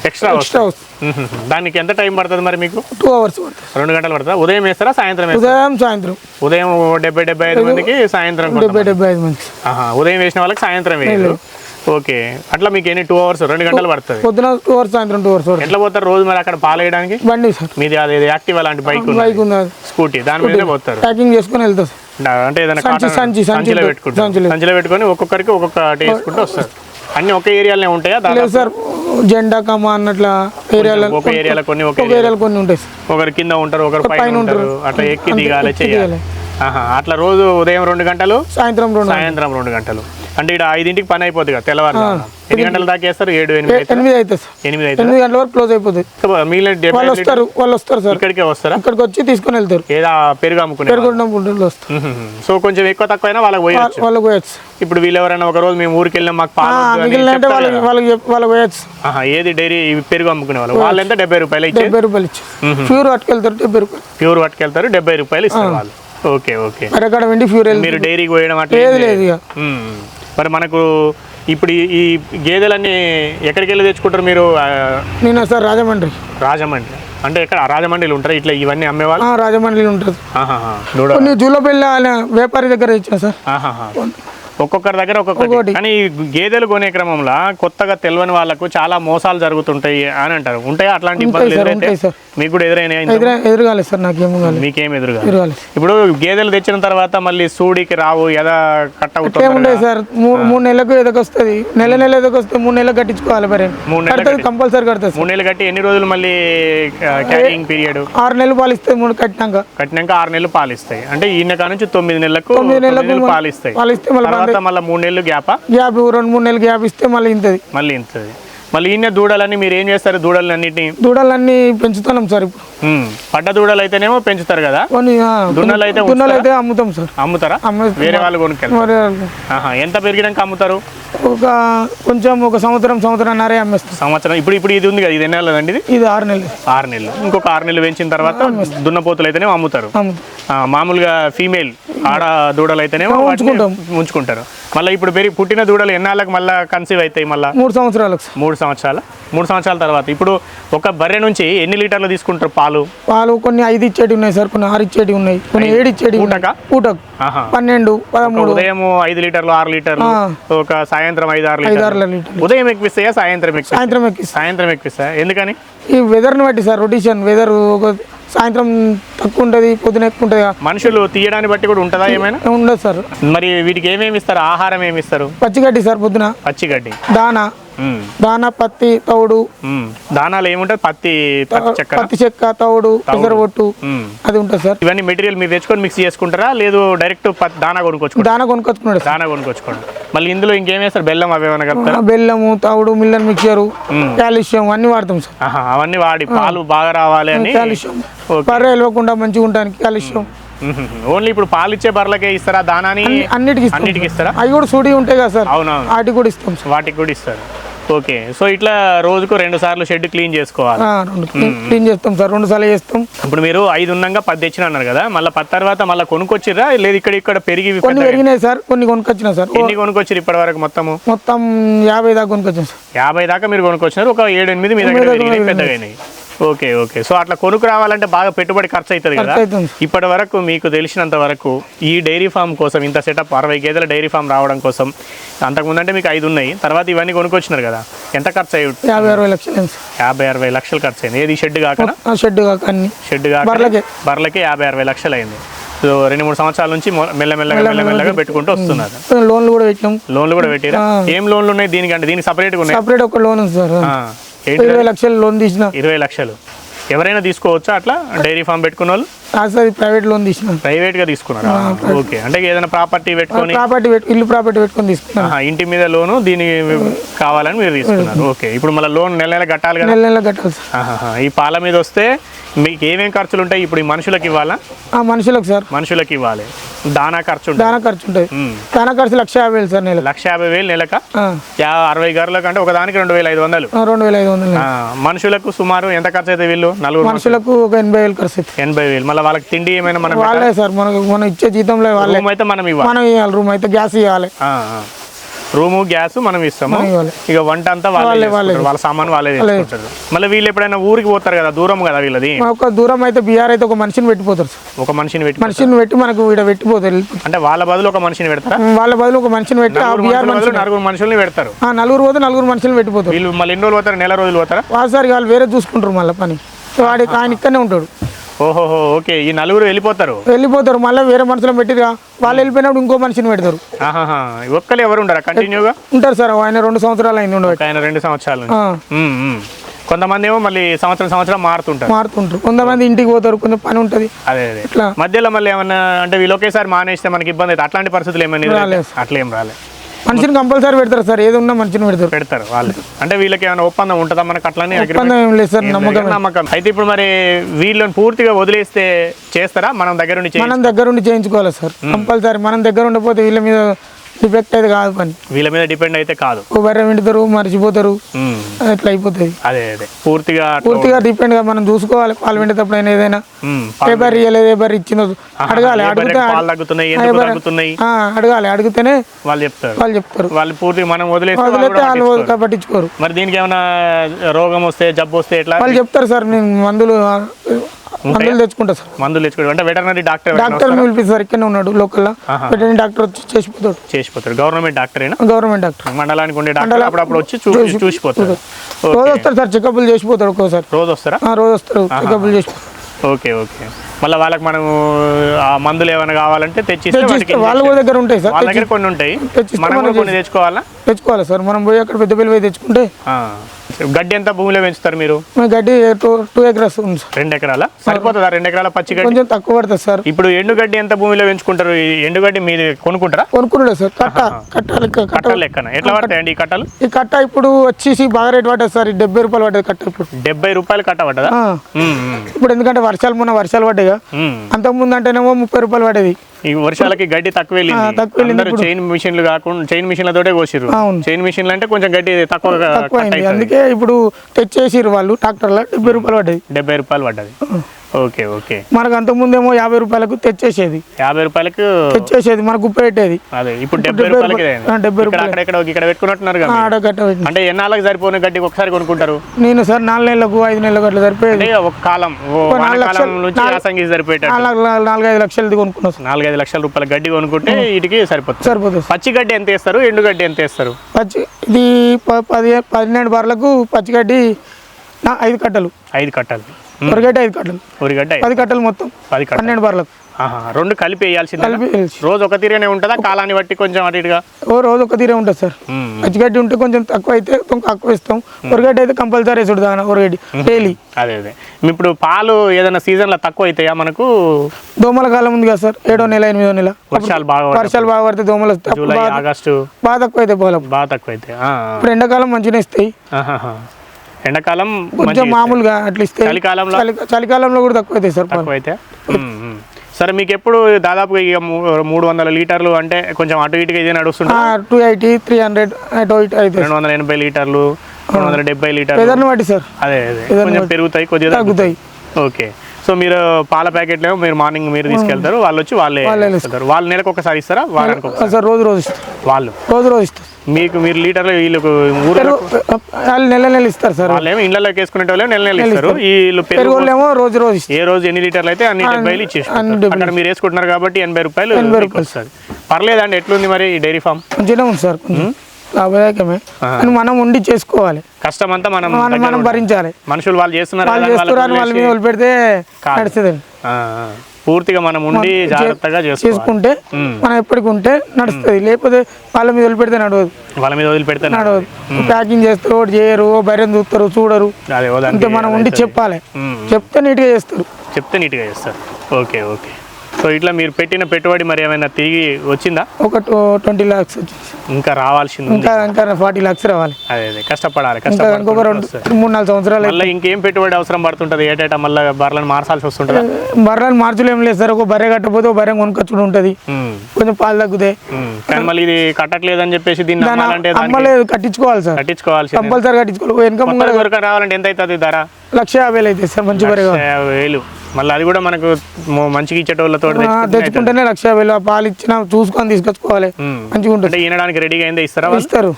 ఎక్స్ట్రా ఎక్స్ట్రా. దానికి ఎంత టైం పడుతుంది మరి మీకు? టూ అవర్స్ రెండు గంటలు పడుతుందా? ఉదయం వేస్తారా సాయంత్రం ఉదయం సాయంత్రం. ఉదయం డెబ్బై డెబ్బై ఐదు మందికి సాయంత్రం. డెబ్బై డెబ్బై ఐదు మంది ఉదయం వేసిన వాళ్ళకి సాయంత్రం వేయరు. ఓకే. అట్లా మీకు ఎన్ని టూ అవర్స్ రెండు గంటలు పడుతుంది? పొద్దున టూ అవర్స్ సాయంత్రం టూ అవర్స్ ఎట్లా పోతారు రోజు మరి అక్కడ పాలు వేయడానికి? బండి సార్. మీది అది యాక్టివ్ అలాంటి బైక్ బైక్ ఉంది? స్కూటీ దాని మీదనే పోతారు. ప్యాకింగ్ చేసుకొని వెళ్తా సార్. నా- అంటే ఏదైనా సంచి, సంచిలో. పెట్టుకుంటారు. సంచిలో. పెట్టుకొని ఒక్కొక్కరికి ఒక్కొక్కటి వేసుకుంటూ వస్తారు. అన్ని ఒకే ఏరియాలోనే ఉంటాయా లేదు సార్. జెండా కమ్మ అన్నట్ల ఏరియాలో ఒక ఏరియాలో కొన్ని ఒక ఏరియాలో కొన్ని ఉంటాయి ఒకరు కింద ఉంటారు ఒకరు పైన ఉంటారు. అట్లా ఎక్కి దిగాలి చేయాలి. అట్లా రోజు ఉదయం రెండు గంటలు? సాయంత్రం రెండు సాయంత్రం రెండు గంటలు. అంటే ఇక్కడ ఐదింటికి పని అయిపోతుంది కదా తెల్లవారు ఎన్ని గంటల దాకా వేస్తారు ఏడు ఎనిమిది అయితే ఎనిమిది అవుతుంది ఎనిమిది అయితే ఎనిమిది గంటల వరకు క్లోజ్ అయిపోతుంది మిగిలిన వాళ్ళు వస్తారు వాళ్ళు వస్తారు సార్. ఇక్కడికే వస్తారా? ఇక్కడికి వచ్చి తీసుకొని వెళ్తారు. ఏదా పెరుగు అమ్ముకునే వస్తారు. సో కొంచెం ఎక్కువ తక్కువ అయినా వాళ్ళకి పోయొచ్చు. వాళ్ళకి పోయచ్చు. ఇప్పుడు వీళ్ళు ఎవరైనా ఒక రోజు మేము ఊరికి వెళ్ళినాం మాకు పాలు వద్దు అని మిగిలిన అంటే చెప్తారు వాళ్ళకి. వాళ్ళకి వాళ్ళకి పోయచ్చు. ఏది డైరీ పెరుగు అమ్ముకునే వాళ్ళు. వాళ్ళు ఎంత డెబ్బై రూపాయలు ఇచ్చేది? డెబ్బై రూపాయలు ఇచ్చి ప్యూర్ పట్టుకెళ్తారు డెబ్బై రూపాయలు. ప్యూర్ పట్టుకెళ్తారు డెబ్బై రూపాయలు ఇస్తారు వాళ్ళు. Okay okay. మరి అక్కడ వెండి ప్యూర్ మీరు డైరీకి పోయడం అట్లా లేదు. మరి మనకు ఇప్పుడు ఈ- గేదెలన్నీ ఎక్కడికి వెళ్ళి తెచ్చుకుంటారు మీరు? నేను సార్ రాజమండ్రి. రాజమండ్రి. అంటే ఎక్కడ? రాజమండ్రిలో ఉంటారు? ఇట్లా ఇవన్నీ అమ్మేవాళ్ళు? రాజమండ్రిలో ఉంటుంది కొన్ని జూలపల్లి అనే వ్యాపారి దగ్గర ఇచ్చిన సార్. ఒక్కొక్కరి దగ్గర ఒక్కొక్కటి. కానీ గేదెలు కొనే క్రమంలో కొత్తగా తెలియని వాళ్ళకు చాలా మోసాలు జరుగుతుంటాయి అని అంటారు. ఉంటాయా? అట్లాంటి ఇబ్బందులు. మీకు కూడా సార్ మీకేం ఎదురుగా ఇప్పుడు గేదెలు తెచ్చిన తర్వాత మళ్ళీ సూడికి రావు ఎదా కట్ అవుతుంది సార్. మూడు నెలలకు ఎదకొస్తుంది నెల నెల ఎదకొస్తే మూడు నెలలకు కట్టించుకోవాలి మరి. మూడు కడుతుంది కంపల్సరీ కడుతుంది సార్. మూడు నెలలు కట్టి ఎన్ని రోజులు మళ్ళీ క్యారింగ్ పీరియడ్? ఆరు నెలలు పాలు ఇస్తే మూడు కట్టినాక. కట్టినాక ఆరు నెలలు పాలిస్తాయి. అంటే ఈయన నుంచి తొమ్మిది నెలలకు తొమ్మిది నెలలకు నెలలు పాలిస్తాయి. పాలిస్తే మళ్ళీ తర్వాత మళ్ళీ మూడు నెలలు గ్యాపా? గ్యాప్ రెండు మూడు నెలలు గ్యాప్ ఇస్తే మళ్ళీ ఇంతది. మళ్ళీ ఇంతది. మళ్ళీ ఈయన దూడలని మీరు ఏం చేస్తారు దూడలు అన్నిటిని దూడలన్నీ పెంచుతున్నాం సార్ ఇప్పుడు. పడ్డ దూడలు అయితేనేమో పెంచుతారు కదా? దున్నలు అయితే దున్నలు అయితే అమ్ముతాం సార్. అమ్ముతారా? అమ్మే వేరే వాళ్ళు కొనుక్కెళ్తారు. ఎంత పెరిగినాక అమ్ముతారు? ఒక కొంచెం ఒక సంవత్సరం సంవత్సరంన్నరే అమ్మేస్తాం సంవత్సరం ఇప్పుడు ఇప్పుడు ఇది ఉంది కదా ఇది ఎన్ని నెలలండి ఇది? ఇది ఆరు నెలలు. ఆరు నెలలు. ఇంకొక ఆరు నెలలు పెంచిన తర్వాత దున్నపోతులు అయితేనే అమ్ముతారు. మామూలుగా ఫీమేల్ ఆడ దూడలు అయితేనేమో. ఉంచుకుంటారు. మళ్ళీ ఇప్పుడు పెరిగి పుట్టిన దూడలు ఎన్నాళ్ళకి మళ్ళీ కన్సీవ్ అవుతాయి మళ్ళీ? మూడు సంవత్సరాలకు సార్. మూడు సంవత్సరాల? మూడు సంవత్సరాల తర్వాత. ఇప్పుడు ఒక బర్రె నుంచి ఎన్ని లీటర్లు తీసుకుంటారు పాలు? పాలు కొన్ని ఐదు ఇచ్చేటి ఉన్నాయి సార్ కొన్ని ఆరు ఇచ్చేటి ఉన్నాయి కొన్ని ఏడు ఇచ్చేటి. పూటకా? పన్నెండు పదమూడు. ఉదయం ఐదు లీటర్లు ఆరు లీటర్లు. ఒక సాయంత్రం ఐదు ఆరు లీటర్లు. లీటర్లు. ఉదయం ఎక్కువిస్తాయా సాయంత్రం ఎక్కువ సాయంత్రం ఎక్కిస్తాం. సాయంత్రం ఎక్కువిస్తాయా ఎందుకని? ఈ వెదర్ని బట్టి సార్ రొటేషన్ వెదర్ ఒక సాయంత్రం తక్కువ ఉంటుంది పొద్దున ఎక్కువ ఉంటుంది. మనుషులు తీయడాన్ని బట్టి కూడా ఉంటుందా ఏమైనా? ఉండదు సార్. మరి వీటికి ఏమేమి ఇస్తారు? ఆహారం ఏమి ఇస్తారు? పచ్చిగడ్డి సార్ పొద్దున. పచ్చిగడ్డి. దానా. దానా పత్తి తౌడు. దానాలు ఏముంటుంది పత్తి పత్తి చెక్క తౌడు పెసరబొట్టు. అది ఉంటుంది సార్. ఇవన్నీ మెటీరియల్ మీరు తెచ్చుకొని మిక్స్ చేసుకుంటారా? లేదు డైరెక్ట్ దానా కొనుక్కొచ్చుకుంటారా? దానా కొనుక్కొచ్చుకున్నాడు సార్. దానా కొనుక్కొచ్చుకోండి. మళ్ళీ ఇందులో ఇంకేం వేస్తారు? బెల్లం అవి ఏమైనా కలుపుతారా? బెల్లము తౌడు మిల్లన్ మిక్చరు కాల్షియం అన్ని వాడతాం సార్. అవన్నీ వాడి పాలు బాగా రావాలి అని? కాల్షియం. బర్రె వెళ్ళకుండా మంచిగా ఉండడానికి కాల్షియం. ఓన్లీ ఇప్పుడు పాలు ఇచ్చే బర్రెలకే ఇస్తారా? దానాని అన్నిటికి అన్నిటికి ఇస్తారా? అవి కూడా సూడి ఉంటాయి కదా సార్. అవునవును. వాటికి కూడా ఇస్తాం సార్. వాటికి కూడా ఇస్తారు. ఓకే. సో ఇట్లా రోజుకు రెండు సార్లు షెడ్ క్లీన్ చేసుకోవాలి. క్లీన్- చేస్తాం సార్ రెండు సార్లు చేస్తాం. ఇప్పుడు మీరు ఐదు ఉన్నాగా పది తెచ్చిన అన్నారు కదా మళ్ళీ పది తర్వాత మళ్ళీ కొనుక్కొచ్చిర్రా? లేదు ఇక్కడ ఇక్కడ పెరిగి కొన్ని పెరిగినాయి సార్ కొన్ని కొనుక్కొచ్చినా సార్. ఎన్ని కొనుక్కొచ్చారు ఇప్పటి వరకు మొత్తము? మొత్తం యాభై దాకా కొనుక్కొచ్చాం సార్. యాభై దాకా మీరు కొనుక్కొచ్చినారు ఒక ఏడు ఎనిమిది మీ దగ్గర పెద్దగా అయినాయి ఓకే ఓకే. సో అట్లా కొనుక్కు రావాలంటే బాగా పెట్టుబడి ఖర్చు అవుతుంది కదా. ఇప్పటి వరకు మీకు తెలిసినంత వరకు ఈ డైరీ ఫామ్ కోసం ఇంత సెటప్ అరవై గేదెల డైరీ ఫామ్ రావడం కోసం అంతకుముందు అంటే మీకు ఐదు ఉన్నాయి. తర్వాత ఇవన్నీ కొనుక్కొచ్చినారు కదా? ఎంత ఖర్చు అయ్యి? యాభై అరవై లక్షలు యాభై అరవై లక్షలు ఖర్చు అయింది ఏది షెడ్ కాక షెడ్ కాక షెడ్ కాక. బర్రెలకి. యాభై అరవై లక్షలు అయింది సో రెండు మూడు సంవత్సరాల నుంచి మెల్లమెల్లగా మెల్లమెల్లగా పెట్టుకుంటూ వస్తున్నారు. లోన్లు కూడా పెట్టినాం లోన్లు కూడా పెట్టిరా? ఏం లోన్లు ఉన్నాయి? దీనికి అంటే దీనికి సపరేట్గా ఉన్నాయి? సపరేట్ ఒక లోన్ ఉంది సార్ ఇరవై లక్షలు లోన్ తీసిన. ఇరవై లక్షలు. ఎవరైనా తీసుకోవచ్చా అట్లా? డైరీ ఫామ్ పెట్టుకున్న వాళ్ళు సార్ ప్రైవేట్ లోన్ తీసిన. ప్రైవేట్గా తీసుకున్నారా? ఓకే. అంటే ఏదైనా ప్రాపర్టీ పెట్టుకొని ప్రాపర్టీ ఇల్లు ప్రాపర్టీ పెట్టుకొని ఇంటి మీద లోను దీని కావాలని మీరు తీసుకున్నారు. ఓకే. ఇప్పుడు మళ్ళీ లోన్ నెల నెల కట్టాలి కదా? నెల నెల కట్టాలి సార్. ఈ పాల మీద వస్తే మీకు ఏమేం ఖర్చులు ఉంటాయి? ఇప్పుడు ఈ మనుషులకు ఇవ్వాలా? ఆ మనుషులకు సార్. మనుషులకు ఇవ్వాలి. దానా ఖర్చు దానా ఖర్చు ఉంటుంది. దానా ఖర్చు లక్ష యాభై వేలు సార్ నెల లక్ష యాభై వేలు నెలక? అరవై గర్లకు అంటే ఒక దానికి రెండు వేల ఐదు వందలు. రెండు వేల ఐదు వందలు. మనుషులకు సుమారు ఎంత ఖర్చు అయితే వీళ్ళు? నలుగురు మనుషులకు ఒక ఎనభై వేలు ఖర్చు ఎనభై వేలు. మళ్ళీ వాళ్ళకి తిండి ఏమైనా మనం వాళ్ళే సార్ మనకు మనం ఇచ్చే జీతంలో వాళ్ళే. రూమ్ అయితే మనం ఇవ్వాలి. మనం ఇవ్వాలి రూమ్ అయితే గ్యాస్ ఇవ్వాలి. రూము గ్యాస్ మనం ఇస్తాము. ఇక వంట అంతా వాళ్ళే. వాళ్ళ సామాన్ వాళ్ళే చేసుకుంటారు. మళ్ళీ వీళ్ళు ఎప్పుడైనా ఊరికి పోతారు కదా దూరం కదా వీళ్ళది? ఒక దూరం అయితే బీఆర్ అయితే ఒక మనిషిని పెట్టిపోతారు ఒక మనిషిని పెట్టి మనిషిని పెట్టి మనకు ఇక్కడ పెట్టిపోతారు. అంటే వాళ్ళ బదులు ఒక మనిషిని పెడతారా? వాళ్ళ బదులు ఒక మనిషిని పెట్టి బీఆర్ మనుషుల నలుగురు మనుషుల్ని పెడతారు. ఆ, నలుగురు పోతే నలుగురు మనుషులు పెట్టిపోతారు. వీళ్ళు మళ్ళీ ఎన్ని రోజులు పోతారు? నెల రోజులు పోతారా? వాళ్ళు సార్ వాళ్ళు వేరే చూసుకుంటారు మళ్ళీ పని. వాడి ఆయన ఇక్కడనే ఉంటాడు. ఓహోహో ఓకే. ఈ నలుగురు వెళ్ళిపోతారు. వెళ్ళిపోతారు. మళ్ళీ వేరే మనుషులను పెట్టిరుగా వాళ్ళు వెళ్ళిపోయినప్పుడు ఇంకో మనిషిని పెడతారు. ఒక్కరు ఎవరు ఉండరా? కంటిన్యూగా? ఉంటారు సార్. ఆయన రెండు సంవత్సరాలు అయింది ఒక ఆయన రెండు సంవత్సరాల. కొంతమంది ఏమో మళ్ళీ సంవత్సరం సంవత్సరం మారుతుంటారు. మారుతుంటారు. కొంతమంది ఇంటికి పోతారు. కొంచెం పని ఉంటుంది. అదే అదే. మధ్యలో మళ్ళీ ఏమన్నా అంటే వీళ్ళు ఒకేసారి మానేస్తే మనకి ఇబ్బంది అయితే అట్లాంటి పరిస్థితులు ఏమైనా? రాలేదు. అట్లా ఏం రాలేదు. మనిషిని కంపల్సరీ పెడతారు సార్. ఏది ఉన్నా మనిషిని పెడతారు. పెడతారు వాళ్ళు. అంటే వీళ్ళకి ఏమైనా ఒప్పందం ఉంటుందా? మనకు అట్లనే? ఒప్పందం ఏం లేదు సార్ నమ్మకం నమ్మకం. అయితే ఇప్పుడు మరి వీళ్ళని పూర్తిగా వదిలేస్తే చేస్తారా? మనం దగ్గర నుండి చేయి- మనం దగ్గరుండి చేయించుకోవాలి సార్. కంపల్సరీ మనం దగ్గర ఉండిపోతే వీళ్ళ మీద డిఫెక్ట్ అయితే కాదు పని. వీళ్ళ మీద డిపెండ్ అయితే కాదు. బర్రె వింటుతారు మర్చిపోతారు. అట్లా అయిపోతుంది. అదే అదే. పూర్తిగా పూర్తిగా డిపెండ్గా మనం చూసుకోవాలి పాలు వింటేటప్పుడు అయినా ఏదైనా బర్రె ఇయ్యలేదు ఏ బర్రె ఇచ్చిందో అడగాలి ఏ అడిగితే బర్రెకి పాలు తగ్గుతున్నాయి ఎందుకు తగ్గుతున్నాయి? ఆ, అడగాలి అడిగితేనే వాళ్ళు చెప్తారు. వాళ్ళు చెప్తారు. వాళ్ళు పూర్తిగా మనం వదిలేస్తే వాళ్ళు పట్టించుకోరు. మరి దీనికి ఏమైనా రోగం వస్తే జబ్బు వస్తే ఎట్లా? వాళ్ళు చెప్తారు సార్ నేను మందులు మందులు తెచ్చుకుంటా సార్. మందులు తెచ్చుకోవడం అంటే వెటర్నరీ డాక్టర్ డాక్టర్ పిలిపిస్తారు ఇక్కడనే ఉన్నాడు లోకల్లో. వెటర్నరీ డాక్టర్ వచ్చి చేసిపోతాడు. చేసిపోతారు గవర్నమెంట్ డాక్టరేనా గవర్నమెంట్ డాక్టర్. మండలానికి ఉండే డాక్టర్ అప్పుడప్పుడు వచ్చి చూ చూసిపోతారు రోజు వస్తారు సార్ చెకప్లు చేసిపోతాడు ఒక్కోసారి. రోజు వస్తారా? ఆ, రోజు వస్తారు చెకప్లు చేసి ఓకే ఓకే. మళ్ళీ వాళ్ళకి మనము ఆ మందులు ఏమైనా కావాలంటే తెచ్చిస్తే వాళ్ళ దగ్గర ఉంటాయి సార్. వాళ్ళ దగ్గర కొన్ని ఉంటాయి. మనం మనం కొన్ని తెచ్చుకోవాలా? తెచ్చుకోవాలి సార్. మనం పోయి అక్కడ పెద్ద పెళ్ళి పోయి తెచ్చుకుంటే. గడ్డి ఎంత భూమిలో పెంచుతారు మీరు? గడ్డి టూ టూ ఎకరాస్ ఉంది సార్. రెండు ఎకరాల? సరిపోతుందా? రెండు ఎకరాల పచ్చి గడ్డి? కొంచెం తక్కువ పడుతుంది సార్. ఇప్పుడు ఎండుగడ్డి ఎంత భూమిలో పెంచుకుంటారు? ఈ ఎండుగడ్డి మీరు కొనుక్కుంటారా? కొనుక్కున్నాడు సార్. కట్ట కట్ట లెక్క కట్ట కట్టలు లెక్కన. ఎట్లా పడతాయండి ఈ కట్టలు? ఈ కట్ట ఇప్పుడు వచ్చేసి బాగా రేట్ పడ్డది సార్. డెబ్బై రూపాయలు పడ్డది కట్ట ఇప్పుడు. డెబ్బై రూపాయలు కట్ట పడ్డదా? ఇప్పుడు ఎందుకంటే వర్షాలు మొన్న వర్షాలు పడ్డాయిగా ఉమ్. అంతకుముందు అంటేనేమో ముప్పై రూపాయలు పడేది ఈ వర్షాలకి గడ్డి తక్కువ వెళ్ళింది. తక్కువ అందరూ చైన్ మిషన్లు కాకుండా చైన్ మిషన్లతోటే అవును. చైన్ మిషన్లు అంటే కొంచెం గడ్డి తక్కువ అందుకే ఇప్పుడు తెచ్చేసిర్రు వాళ్ళు ట్రాక్టర్లో డెబ్బై రూపాయలు పడ్డది డెబ్బై రూపాయలు పడ్డది ఓకే ఓకే. మనకు అంతకుముందేమో యాభై రూపాయలకు తెచ్చేసేది. యాభై రూపాయలకు తెచ్చేసేది మనకు గుప్ప పెట్టేది. అదే ఇప్పుడు డెబ్బై రూపాయలకి రూపాయలు. డెబ్బై అక్కడ ఇక్కడ పెట్టుకున్నట్టున్నారు ఆడ. అంటే ఎన్నాళ్ళకి సరిపోయిన గడ్డి ఒకసారి కొనుక్కుంటారు? నేను సార్ నాలుగు నెలలకు ఐదు నెలలకు అట్లా సరిపోయేది. ఒక కాలం నాలుగు నాలుగు- నాలుగు నాలుగైదు లక్షలది కొనుక్కున్నాం సార్. నాలుగైదు లక్షల రూపాయల గడ్డి కొనుక్కుంటే వీటికి సరిపోతుంది. సరిపోతుంది సార్. పచ్చి గడ్డి ఎంత వేస్తారు? ఎండు గడ్డి ఎంత వేస్తారు? పచ్చి ఇది పది పన్నెండు బార్లకు పచ్చిగడ్డి నా ఐదు కట్టలు. ఐదు కట్టలు. ఒరగడ్డి ఐదు కట్టలు. ఉరిగడ్డ ఐదు. పది కట్టలు మొత్తం. పది పన్నెండు బార్లకు రెండు కలిపి వేయాల్సిందే. రోజు ఒక తీరుగానే ఉంటుందా? కాలాన్ని బట్టి కొంచెం అటు ఇటుగా? ఓ రోజు ఒక తీరే ఉంటుంది సార్. పచ్చిగడ్డి ఉంటే కొంచెం తక్కువ అయితే తక్కువ ఇస్తాం ఒరగడ్డి అయితే కంపల్సరీ వేసుడు దాని ఒరగడ్డి డైలీ అదే అదే. ఇప్పుడు పాలు ఏదైనా సీజన్లో తక్కువ అవుతాయా మనకు? దోమల కాలం ఉంది కదా సార్. ఏడో నెల ఎనిమిదో నెల. వర్షాలు బాగా. వర్షాలు బాగా పడితే దోమలు జూలై ఆగస్టు. బాగా తక్కువ అయితే పోలం. బాగా తక్కువ ఆ, ఇప్పుడు ఎండాకాలం మంచిగా ఇస్తాయి. ఎండాకాలం కొంచెం మామూలుగా అట్లా ఇస్తాయి చలికాలంలో? చలి చలికాలంలో కూడా తక్కువ అవుతాయి సార్. తక్కువ అయితే. సరే మీకు ఎప్పుడు దాదాపుగా ఇక మూడు వందల లీటర్లు అంటే కొంచెం అటు ఇటుగా ఇది నడుస్తుంటుంది టూ ఎయిటీ త్రీ హండ్రెడ్ అటు ఇటు అవుతాయి రెండు వందల ఎనభై లీటర్లు రెండు వందల డెబ్బై లీటర్లు. వెదర్ని బట్టి సార్. అదే అదే. కొంచెం పెరుగుతాయి కొద్దిగా తగ్గుతాయి. ఓకే. సో మీరు పాల ప్యాకెట్లు మీరు మార్నింగ్ మీరు తీసుకెళ్తారు వాళ్ళు వచ్చి వాళ్ళే వాళ్ళే నెలకు ఒకసారి ఇస్తారా? సార్ రోజు రోజు ఇస్తారు. వాళ్ళు. రోజు రోజు ఇస్తారు. మీకు మీరు లీటర్లు వీళ్ళకు వాళ్ళు నెల నెల ఇస్తారు సార్. వాళ్ళు ఏమో ఇళ్ళలోకి వేసుకునే వాళ్ళు నెల నెల ఇస్తారు. వీళ్ళు పెరుగు పెరుగు ఏమో రోజు రోజు ఏ రోజు ఎన్ని లీటర్లు అయితే అన్ని డెబ్బైలు ఇచ్చేసి అన్ని డెబ్బై అక్కడ మీరు వేసుకుంటున్నారు కాబట్టి ఎనభై రూపాయలు మీకు వస్తుంది. పర్లేదండి ఎట్లుంది మరి డైరీ ఫామ్? మంచిగానే ఉంది సార్ కొంచెం. లాభదాయకమే. మనం ఉండి చేసుకోవాలి. కష్టం అంతా మనం మనం. భరించాలి. మనుషులు వాళ్ళు చేస్తున్నారు వాళ్ళు చేస్తున్నారు వాళ్ళ మీద వదిలిపెడితే. నడుస్తుంది. పూర్తిగా మనం ఉండి జాగ్రత్తగా చేసుకుంటే. మనం ఎప్పటికి ఉంటే నడుస్తుంది. లేకపోతే వాళ్ళ మీద వదిలిపెడితే నడవదు. వాళ్ళ మీద వదిలిపెడితే నడవదు. ప్యాకింగ్ చేస్తారు ఒకటి చేయరు బర్రెని చూస్తారు చూడరు. వదానికి మనం ఉండి చెప్పాలి. చెప్తే నీట్గా చేస్తారు. చెప్తే నీట్గా చేస్తారు. Okay okay. సో ఇట్లా మీరు పెట్టిన పెట్టుబడి మరి ఏమైనా తిరిగి వచ్చిందా? ఒక ట్వంటీ ల్యాక్స్ వచ్చింది. ఇంకా రావాల్సింది ఇంకా ఇంకా ఫార్టీ ల్యాక్స్ రావాలి. అదే అదే కష్టపడాలి కష్టపడాలి. ఇంకొక రెండు మూడు నాలుగు సంవత్సరాలు మళ్ళీ ఇంకేం పెట్టుబడి అవసరం పడుతుంటది? ఏటేటా మళ్ళీ బర్రెలను మార్చాల్సి వస్తుంటుందా? బర్రెలు మార్చులు లేదు సార్. ఒక బర్రె కట్టకపోతే ఒక బర్రె కొనుకొచ్చుడు ఉంటుంది. కొంచెం పాలు తగ్గుతాయి. కానీ మళ్ళీ ఇది కట్టట్లేదని చెప్పేసి దీన్ని దాని అమ్మాలంటే అమ్మలేదు కట్టించుకోవాలి సార్. కట్టించుకోవాల్సింది. కంపల్సరీ కట్టించుకోవాలి. వెనక దొరక రావాలంటే ఎంత అవుతుంది ధర? లక్ష యాభై వేలు అయితే సార్ మంచి బర్రె యాభై వేలు. మళ్ళీ అది కూడా మనకు మంచిగా ఇచ్చేటోళ్ళతో తెచ్చుకుంటేనే లక్ష యాభై వేలు పాలు ఇచ్చినా చూసుకొని తీసుకొచ్చుకోవాలి. మంచిగా ఉంటుంది. ఈనడానికి రెడీగా అయిందే ఇస్తారా ఇస్తారు.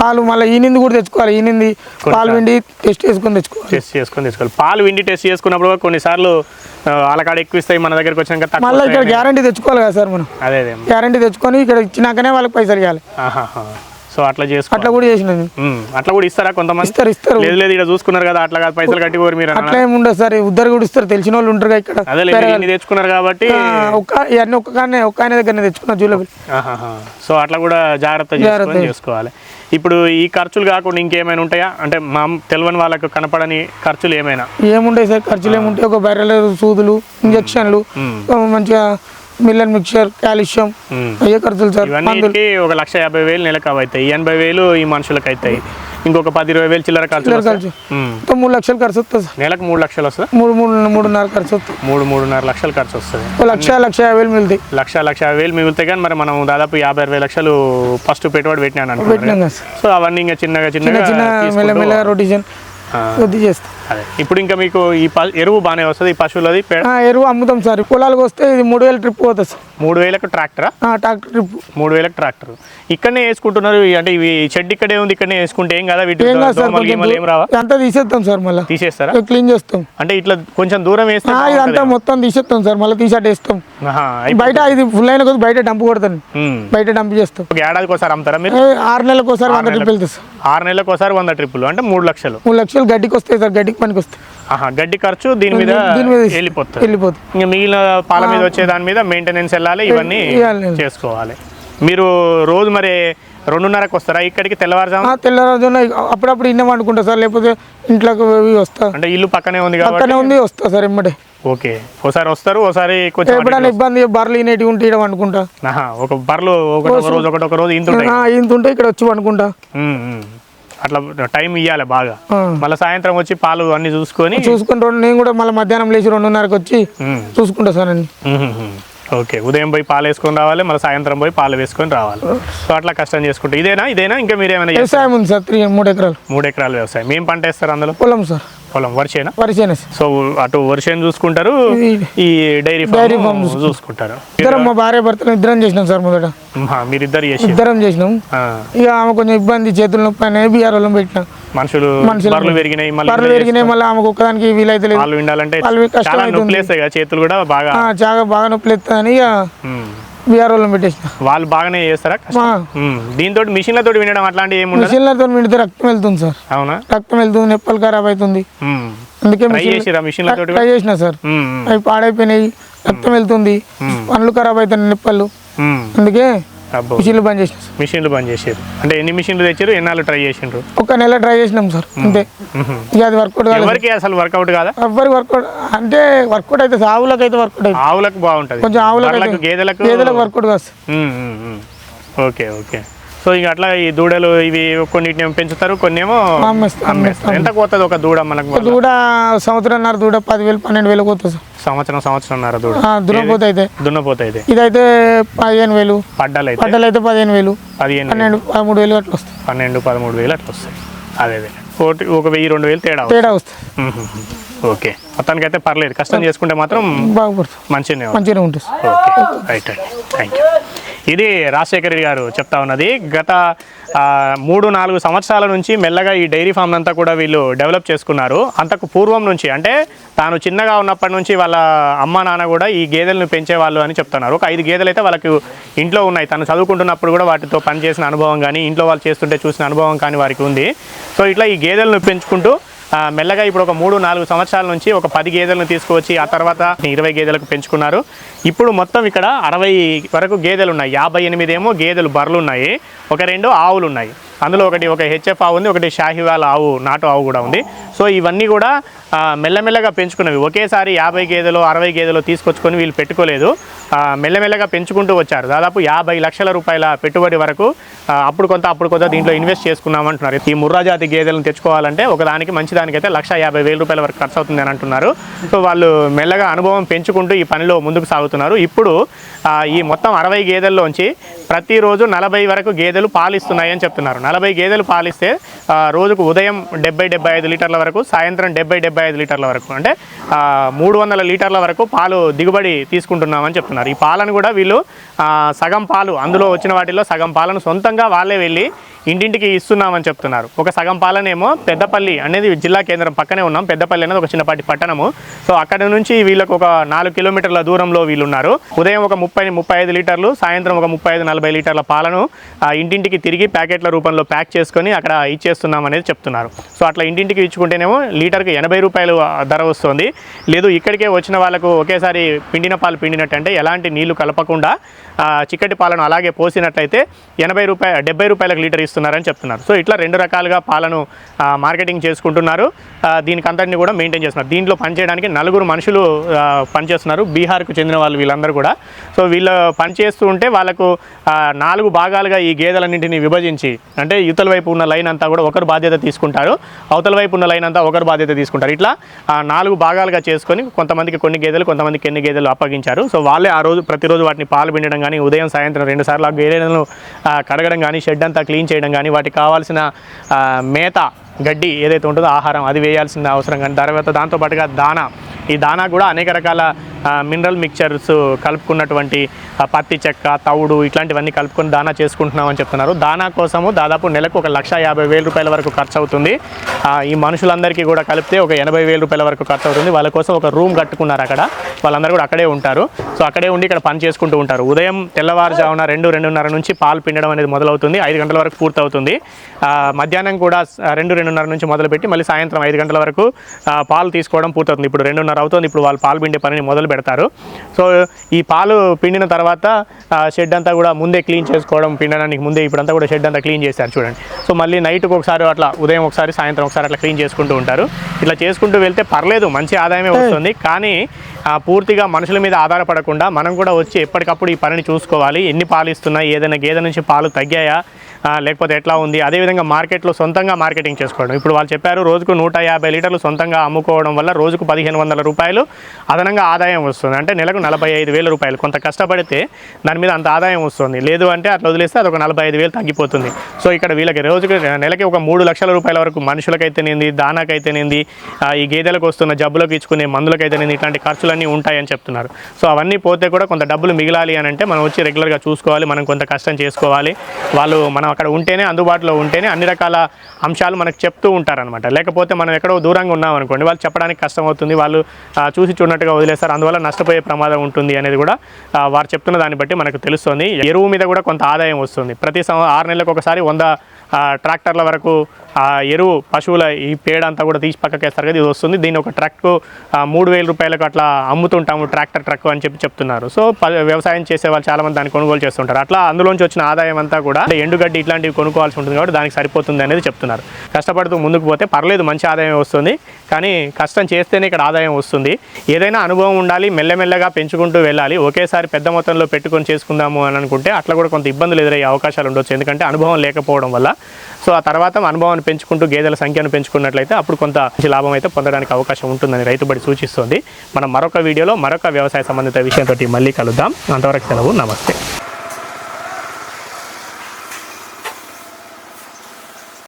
పాలు మళ్ళీ ఈనింది కూడా తెచ్చుకోవాలి. ఈనింది పాలు విండి టెస్ట్ చేసుకొని తెచ్చుకోవాలి. టెస్ట్ చేసుకొని తీసుకోవాలి పాలు విండి టెస్ట్ చేసుకున్నప్పుడు కొన్నిసార్లు ఆ, వాళ్ళ కాడ ఎక్కువ ఇస్తాయి మన దగ్గరకు వచ్చినాక మళ్ళీ ఇక్కడ. గ్యారంటీ తెచ్చుకోవాలి కదా సార్ మనం. అదే గ్యారంటీ తెచ్చుకొని ఇక్కడ ఇచ్చినాకనే వాళ్ళకి పైసలు ఇవ్వాలి. సో అట్లా చేసుకో అట్లా కూడా చేసినది మ్మ్. అట్లా కూడా ఇస్తారా కొంతమంది? ఇస్తారు ఇస్తారు. లేదు లేదు ఇక్కడ చూసుకున్నారు కదా అట్లా కాదు పైసలు కట్టి కోరు మీరు అట్లా ఏమి ఉండదు సార్ ఉద్దరు కూడా ఇస్తారు తెలిసిన వాళ్ళు ఉంటారు ఇక్కడ. తెచ్చుకున్నారు కాబట్టి ఆ, ఒక్క ఇవన్నీ ఒక్క కానే ఒక్క ఆయన దగ్గరనే తెచ్చుకున్నా జూలబుల్. సో అట్లా కూడా జాగ్రత్త చేసుకోవాలి. ఇప్పుడు ఈ ఖర్చులు కాకుండా ఇంకేమైనా ఉంటాయా? అంటే మా తెలియని వాళ్ళకు కనపడని ఖర్చులు ఏమైనా? ఏముంటాయి సార్ ఖర్చులు ఏముంటాయి? ఒక బర్రెలు సూదులు ఇంజక్షన్లు మంచిగా మిల్లన్ మిక్చర్ కాల్షియం. అయ్యే ఖర్చులు సార్ ఒక లక్ష యాభై వేలు నెలకు అవుతాయి. ఎనభై వేలు ఈ మనుషులకు అవుతాయి ఇంకొక పది ఇరవై వేలు చిల్లర. ఖర్చు. మొత్తం మూడు లక్షలు ఖర్చు వస్తుంది సార్. నెలకు మూడు లక్షలు వస్తుందా? మూడు మూడు మూడున్నర ఖర్చు వస్తుంది. మూడు మూడున్నర లక్షలు ఖర్చు వస్తుంది. లక్ష లక్ష యాభై వేలు మిగులుతాయి. లక్ష లక్ష యాభై వేలు మిగులుతాయి కానీ మరి మనం దాదాపు యాభై అరవై లక్షలు ఫస్ట్ పెట్టుబడి పెట్టినాను సో అవన్నీ ఇంకా చిన్నగా చిన్న చిన్నగా చిన్న మెల్లమెల్లగా రొటేషన్ కొద్ది చేస్తాం. అదే. ఇప్పుడు ఇంకా మీకు ఈ ఎరువు బాగానే వస్తుంది ఈ పశువులది ఎరువు అమ్ముతాం సార్. పొలాలకు వస్తే ఇది మూడు వేలు ట్రిప్ పోతుంది సార్. మూడు వేలకు ట్రాక్టరా? Tractor trip. మూడు వేలకు ట్రాక్టర్. ఇక్కడనే వేసుకుంటున్నారు అంటే ఇవి షెడ్ ఇక్కడే ఉంది ఇక్కడనే వేసుకుంటే ఏం కదా వీటి ఏం రావా? అంతా తీసేస్తాం సార్ మళ్ళీ. తీసేస్తారా? క్లీన్ చేస్తాం. అంటే ఇట్లా కొంచెం దూరం వేస్తే ఇదంతా. మొత్తం తీసేస్తాం సార్ మళ్ళీ తీసేట వేస్తాం. ఆహా, అయిపో- బయట ఇది ఫుల్ అయిన కొద్ది బయట డంప్ కొడతాను. బయట డంప్ చేస్తాం. ఒక ఏడాదికి ఒకసారి అమ్ముతారా మీరు? ఆరు నెలలకు ఒకసారి వంద ట్రిప్ వెళ్తుంది సార్. ఆరు నెలలకు ఒకసారి వంద ట్రిప్పులు అంటే మూడు లక్షలు. మూడు లక్షలు గడ్డికి వస్తాయి సార్ గడ్డికి పనికి వస్తాయి గడ్డి ఖర్చు దీని మీద వెళ్ళిపోతుంది. వెళ్ళిపోతుంది. ఇంకా మిగిలిన పాల మీద వచ్చే దాని మీద మెయింటెనెన్స్ వెళ్ళాలి ఇవన్నీ. చేసుకోవాలి. మీరు రోజు మరి రెండున్నరకు వస్తారా? ఇక్కడికి తెల్లవారుజాము? ఆ, తెల్లవారుజామున అప్పుడప్పుడు ఇన్నం అనుకుంటా సార్ లేకపోతే ఇంట్లోకి వస్తా. అంటే ఇల్లు పక్కనే ఉంది పక్కనే ఉంది వస్తా సార్ ఎమ్మటే ఓకే. ఒకసారి వస్తారు ఒకసారి కొంచెం ఎప్పుడైనా ఇబ్బంది బర్రెలు ఇనేటివి ఉంటే ఇక్కడ అనుకుంటా ఒక బర్రెలు ఒకటి ఒక రోజు ఒకటి ఒక రోజు ఇంతుంటాయి ఇంత ఉంటే ఇక్కడ వచ్చి అనుకుంటా. అట్లా టైం ఇవ్వాలి బాగా. మళ్ళీ సాయంత్రం వచ్చి పాలు అన్ని చూసుకొని చూసుకుని రెండు నేను కూడా మళ్ళీ మధ్యాహ్నం లేచి రెండున్నరకు వచ్చి చూసుకుంటా సార్ ఉమ్. ఓకే ఉదయం పోయి పాలు వేసుకొని రావాలి మళ్ళీ సాయంత్రం పోయి పాలు వేసుకొని రావాలి. సో అట్లా కష్టం చేసుకుంటే. ఇదేనా ఇదేనా? ఇంకా మీరేమైనా చేస్తారా? వ్యవసాయం ఉంది సార్ త్రీ మూడు ఎకరాలు. మూడు ఎకరాల వ్యవసాయం. ఏం పంట వేస్తారు అందులో? పొలం సార్. పొలం వరిసేనా పరిచయం సార్. సో అటు వరిసేను చూసుకుంటారు ఈ డైరీ డైరీ ఫామ్ చూసుకుంటారు. ఇద్దరం మా భార్య భర్తలు ఇద్దరం చేసినాం సార్ మొదట. మీరిద్దరు ఇద్దరం చేసినాం. ఇక ఆమె కొంచెం ఇబ్బంది చేతుల నొప్పి అని బీఆర్ వాళ్ళం పెట్టినా. మనుషులు మనుషులు పెరిగినాయి మళ్ళీ పెరిగినాయి మళ్ళీ ఆమెకు ఒక్కదానికి వీలైతే లేదు. పాలు వినాలంటే చేతులు కూడా బాగా చాలా బాగా నొప్పి లేస్తుందని ఇక. బీఆర్ వాళ్ళం పెట్టేసిన. వాళ్ళు బాగానే చేస్తారా. దీంతో మిషన్లతో వినడం అట్లాంటివి ఏమి మిషన్లతో మిడితే రక్తం వెళ్తుంది సార్. అవునా? రక్తం వెళ్తుంది నొప్పులు ఖరాబ్ అవుతుంది. అందుకే ట్రై చేసిన సార్. అవి పాడైపోయినాయి రక్తం వెళ్తుంది. పండ్లు ఖరాబ్ అవుతున్నాయి నొప్పలు. అందుకే మిషన్లు బంద్ చేసిన సార్ మిషన్లు బంద్ చేసారు అంటే ఎన్ని మిషన్లు తెచ్చారు ఎన్నాళ్ళు ట్రై చేసిండ్రు? ఒక నెల ట్రై చేసినాం సార్ అంతే. ఇక అది వర్కౌట్ ఎవరికి అసలు వర్కౌట్ కాదా? ఎవ్వరికి వర్కౌట్ అంటే వర్కౌట్ అయితే ఆవులకు అయితే వర్కౌట్ అయితే ఆవులకు బాగుంటది. కొంచెం ఆవులకు గేదెలకు? గేదెలకు వర్కౌట్ కాదు. Okay okay. సో ఇక అట్లా ఈ దూడలు ఇవి కొన్నిటిని పెంచుతారు కొన్ని ఏమో అమ్మేస్తాం అమ్మేస్తారు. ఎంత పోతుంది ఒక దూడ మనకు దూడ సంవత్సరంన్నర దూడ పదివేలు పన్నెండు వేలు పోతుంది సార్. సంవత్సరం సంవత్సరంన్నర దూడ. దున్నపోతే అయితే దున్నపోతే అయితే ఇదైతే పదిహేను వేలు పడ్డాలు అయితే పడ్డలు అయితే పదిహేను వేలు పదిహేను పన్నెండు పదమూడు వేలు అట్లా వస్తాయి. పన్నెండు పదమూడు వేలు అట్లా వస్తాయి. అదే అదే. ఒకటి ఒక వెయ్యి రెండు వేలు తేడా తేడా వస్తుంది. ఓకే. మొత్తానికి అయితే పర్లేదు. కష్టం చేసుకుంటే మాత్రం బాగుపడుతుంది. మంచిగానే. మంచిగానే ఉంటుంది. ఓకే. రైట్ అండి. థ్యాంక్ యూ ఇది రాజశేఖర్ గారు చెప్తా ఉన్నది. గత మూడు నాలుగు సంవత్సరాల నుంచి మెల్లగా ఈ డైరీ ఫామ్ అంతా కూడా వీళ్ళు డెవలప్ చేసుకున్నారు. అంతకు పూర్వం నుంచి అంటే తాను చిన్నగా ఉన్నప్పటి నుంచి వాళ్ళ అమ్మ నాన్న కూడా ఈ గేదెలను పెంచేవాళ్ళు అని చెప్తున్నారు. ఒక ఐదు గేదెలు అయితే వాళ్ళకి ఇంట్లో ఉన్నాయి. తను చదువుకుంటున్నప్పుడు కూడా వాటితో పనిచేసిన అనుభవం కానీ ఇంట్లో వాళ్ళు చేస్తుంటే చూసిన అనుభవం కానీ వారికి ఉంది. సో ఇట్లా ఈ గేదెలను పెంచుకుంటూ మెల్లగా ఇప్పుడు ఒక మూడు నాలుగు సంవత్సరాల నుంచి ఒక పది గేదెలను తీసుకువచ్చి ఆ తర్వాత ఇరవై గేదెలకు పెంచుకున్నారు. ఇప్పుడు మొత్తం ఇక్కడ అరవై వరకు గేదెలు ఉన్నాయి యాభై ఎనిమిది ఏమో గేదెలు బర్రెలు ఉన్నాయి ఒక రెండు ఆవులు ఉన్నాయి అందులో ఒకటి ఒక హెచ్ఎఫ్ ఆవు ఉంది ఒకటి షాహివాల్ ఆవు నాటు ఆవు కూడా ఉంది. సో ఇవన్నీ కూడా మెల్లమెల్లగా పెంచుకున్నవి. ఒకేసారి యాభై గేదెలు అరవై గేదెలు తీసుకొచ్చుకొని వీళ్ళు పెట్టుకోలేదు. మెల్లమెల్లగా పెంచుకుంటూ వచ్చారు. దాదాపు యాభై లక్షల రూపాయల పెట్టుబడి వరకు అప్పుడు కొంత అప్పుడు కొంత దీంట్లో ఇన్వెస్ట్ చేసుకున్నామంటున్నారు. ఈ ముర్రాజాతి గేదెలను తెచ్చుకోవాలంటే ఒకదానికి మంచి దానికైతే లక్ష యాభై వేల రూపాయల వరకు ఖర్చు అవుతుంది అని అంటున్నారు. సో వాళ్ళు మెల్లగా అనుభవం పెంచుకుంటూ ఈ పనిలో ముందుకు సాగుతున్నారు. ఇప్పుడు ఈ మొత్తం అరవై గేదెల్లోంచి ప్రతిరోజు నలభై వరకు గేదెలు పాలిస్తున్నాయి అని చెప్తున్నారు. నలభై గేదెలు పాలిస్తే రోజుకు ఉదయం డెబ్బై డెబ్బై ఐదు లీటర్ల వరకు సాయంత్రం డెబ్బై డెబ్బై ఐదు లీటర్ల వరకు అంటే మూడు వందల లీటర్ల వరకు పాలు దిగుబడి తీసుకుంటున్నామని చెప్తున్నారు. ఈ పాలను కూడా వీళ్ళు సగం పాలు అందులో వచ్చిన వాటిలో సగం పాలను సొంతంగా వాళ్ళే వెళ్ళి ఇంటింటికి ఇస్తున్నామని చెప్తున్నారు. ఒక సగం పాలనేమో పెద్దపల్లి అనేది జిల్లా కేంద్రం పక్కనే ఉన్నాం. పెద్దపల్లి అనేది ఒక చిన్నపాటి పట్టణము. సో అక్కడ నుంచి వీళ్ళకు ఒక నాలుగు కిలోమీటర్ల దూరంలో వీళ్ళు ఉన్నారు ఉదయం ఒక ముప్పై ముప్పై ఐదు లీటర్లు సాయంత్రం ఒక ముప్పై ఐదు నలభై లీటర్ల పాలను ఇంటింటికి తిరిగి ప్యాకెట్ల రూపంలో ప్యాక్ చేసుకొని అక్కడ ఇచ్చేస్తున్నాం అనేది చెప్తున్నారు. సో అట్లా ఇంటింటికి ఇచ్చుకుంటేనేమో లీటర్కి ఎనభై రూపాయలు ధర వస్తుంది. లేదు ఇక్కడికే వచ్చిన వాళ్ళకు ఒకేసారి పిండిన పాలు పిండినట్టు అంటే ఎలాంటి నీళ్ళు కలపకుండా చిక్కటి పాలను అలాగే పోసినట్లయితే ఎనభై రూపాయ డెబ్బై రూపాయలకు లీటర్ ఇస్తున్నారని చెప్తున్నారు. సో ఇట్లా రెండు రకాలుగా పాలను మార్కెటింగ్ చేసుకుంటున్నారు. దీనికి అంతటిని కూడా మెయింటైన్ చేస్తున్నారు. దీంట్లో పనిచేయడానికి నలుగురు మనుషులు పనిచేస్తున్నారు. బీహార్కు చెందిన వాళ్ళు వీళ్ళందరూ కూడా. సో వీళ్ళు పనిచేస్తూ ఉంటే వాళ్ళకు నాలుగు భాగాలుగా ఈ గేదెలన్నింటినీ విభజించి అంటే యువతల వైపు ఉన్న లైన్ అంతా కూడా ఒకరు బాధ్యత తీసుకుంటారు. అవతల వైపు ఉన్న లైన్ అంతా ఒకరు బాధ్యత తీసుకుంటారు. ఇట్లా నాలుగు భాగాలుగా చేసుకొని కొంతమందికి కొన్ని గేదెలు కొంతమందికి ఎన్ని గేదెలు అప్పగించారు. సో వాళ్ళే ఆ రోజు ప్రతిరోజు వాటిని పాలు పిండడం కానీ ఉదయం సాయంత్రం రెండు సార్లు ఆ గేదెలను కడగడం కానీ షెడ్ అంతా క్లీన్ చేయడం కానీ వాటికి కావాల్సిన మేత గడ్డి ఏదైతే ఉంటుందో ఆహారం అది వేయాల్సిన అవసరం కానీ తర్వాత దాంతోపాటుగా దానా. ఈ దానా కూడా అనేక రకాల మినరల్ మిక్చర్స్ కలుపుకున్నటువంటి పత్తి చెక్క తవుడు ఇట్లాంటివన్నీ కలుపుకొని దానా చేసుకుంటున్నామని చెప్తున్నారు. దానా కోసము దాదాపు నెలకు ఒక లక్ష యాభై వేల రూపాయల వరకు ఖర్చు అవుతుంది ఈ మనుషులందరికీ కూడా కలిపితే ఒక ఎనభై వేల రూపాయల వరకు ఖర్చు అవుతుంది వాళ్ళ కోసం ఒక రూమ్ కట్టుకున్నారు అక్కడ. వాళ్ళందరూ కూడా అక్కడే ఉంటారు. సో అక్కడే ఉండి ఇక్కడ పని చేసుకుంటూ ఉంటారు. ఉదయం తెల్లవారుజామున రెండు రెండున్నర నుంచి పాలు పిండడం అనేది మొదలవుతుంది. ఐదు గంటల వరకు పూర్తవుతుంది. మధ్యాహ్నం కూడా రెండు రెండున్నర నుంచి మొదలుపెట్టి మళ్ళీ సాయంత్రం ఐదు గంటల వరకు పాలు తీసుకోవడం పూర్తవుతుంది. ఇప్పుడు రెండున్నర అవుతుంది. ఇప్పుడు వాళ్ళు పాలు పిండే పనిని మొదలు పెడతారు. సో ఈ పాలు పిండిన తర్వాత షెడ్ అంతా కూడా ముందే క్లీన్ చేసుకోవడం పిండడానికి ముందే ఇప్పుడంతా కూడా షెడ్ అంతా క్లీన్ చేశారు చూడండి. సో మళ్ళీ నైట్కి ఒకసారి అట్లా ఉదయం ఒకసారి సాయంత్రం ఒకసారి అట్లా క్లీన్ చేసుకుంటూ ఉంటారు. ఇట్లా చేసుకుంటూ వెళ్తే పర్లేదు మంచి ఆదాయమే వస్తుంది. కానీ పూర్తిగా మనుషుల మీద ఆధారపడకుండా మనం కూడా వచ్చి ఎప్పటికప్పుడు ఈ పనిని చూసుకోవాలి. ఎన్ని పాలు ఇస్తున్నాయి ఏదైనా గేదె నుంచి పాలు తగ్గాయా లేకపోతే ఎట్లా ఉంది? అదేవిధంగా మార్కెట్లో సొంతంగా మార్కెటింగ్ చేసుకోవడం. ఇప్పుడు వాళ్ళు చెప్పారు రోజుకు నూట యాభై లీటర్లు సొంతంగా అమ్ముకోవడం వల్ల రోజుకు పదిహేను వందల రూపాయలు అదనంగా ఆదాయం వస్తుంది. అంటే నెలకు నలభై ఐదు వేల రూపాయలు. కొంత కష్టపడితే దాని మీద అంత ఆదాయం వస్తుంది. లేదు అంటే అట్లా వదిలేస్తే అదొక నలభై ఐదు వేలు తగ్గిపోతుంది. సో ఇక్కడ వీళ్ళకి రోజుకి నెలకి ఒక మూడు లక్షల రూపాయల వరకు మనుషులకైతేనేంది దానాకైతేనేంది ఈ గేదెలకు వస్తున్న జబ్బులకు ఇచ్చుకునే మందులకైతేనేంది ఇట్లాంటి ఖర్చులన్నీ ఉంటాయని చెప్తున్నారు. సో అవన్నీ పోతే కూడా కొంత డబ్బులు మిగిలాలి అని అంటే మనం వచ్చి రెగ్యులర్గా చూసుకోవాలి మనం కొంత కష్టం చేసుకోవాలి. వాళ్ళు మనం అక్కడ ఉంటేనే అందుబాటులో ఉంటేనే అన్ని రకాల అంశాలు మనకు చెప్తూ ఉంటారనమాట లేకపోతే మనం ఎక్కడో దూరంగా ఉన్నాం అనుకోండి వాళ్ళు చెప్పడానికి కష్టం అవుతుంది వాళ్ళు చూసి చూడనట్టుగా వదిలేస్తారు. అందువల్ల నష్టపోయే ప్రమాదం ఉంటుంది అనేది కూడా వారు చెప్తున్న దాన్ని బట్టి మనకు తెలుస్తుంది. ఎరువు మీద కూడా కొంత ఆదాయం వస్తుంది. ప్రతి సంవ ఆరు నెలలకు ఒకసారి వంద ట్రాక్టర్ల వరకు ఆ ఎరువు పశువుల ఈ పేడ అంతా కూడా తీసి పక్కకేస్తారు కదా ఇది వస్తుంది. దీన్ని ఒక ట్రక్ మూడు వేల రూపాయలకు అట్లా అమ్ముతుంటాము ట్రాక్టర్ ట్రక్ అని చెప్పి చెప్తున్నారు. సో ప- వ్యవసాయం చేసే వాళ్ళు చాలామంది దాన్ని కొనుగోలు చేస్తుంటారు. అట్లా అందులోంచి వచ్చిన ఆదాయం అంతా కూడా ఎండుగడ్డి ఎండుగడ్డి ఇట్లాంటివి కొనుక్కోవాల్సి ఉంటుంది కాబట్టి దానికి సరిపోతుంది అనేది చెప్తున్నారు. కష్టపడుతూ ముందుకు పోతే పర్లేదు మంచి ఆదాయం వస్తుంది. కానీ కష్టం చేస్తేనే ఇక్కడ ఆదాయం వస్తుంది. ఏదైనా అనుభవం ఉండాలి మెల్లమెల్లగా పెంచుకుంటూ వెళ్ళాలి. ఒకేసారి పెద్ద మొత్తంలో పెట్టుకొని చేసుకుందాము అని అనుకుంటే అట్లా కూడా కొంత ఇబ్బందులు ఎదురయ్యే అవకాశాలు ఉండొచ్చు. ఎందుకంటే అనుభవం లేకపోవడం వల్ల. సో ఆ తర్వాత అనుభవాన్ని పెంచుకుంటూ గేదెల సంఖ్యను పెంచుకున్నట్లయితే అప్పుడు కొంత మంచి లాభం అయితే పొందడానికి అవకాశం ఉంటుందని రైతుబడి సూచిస్తోంది. మనం మరొక వీడియోలో మరొక వ్యవసాయ సంబంధిత విషయంతో మళ్ళీ కలుద్దాం. అంతవరకు సెలవు. నమస్తే.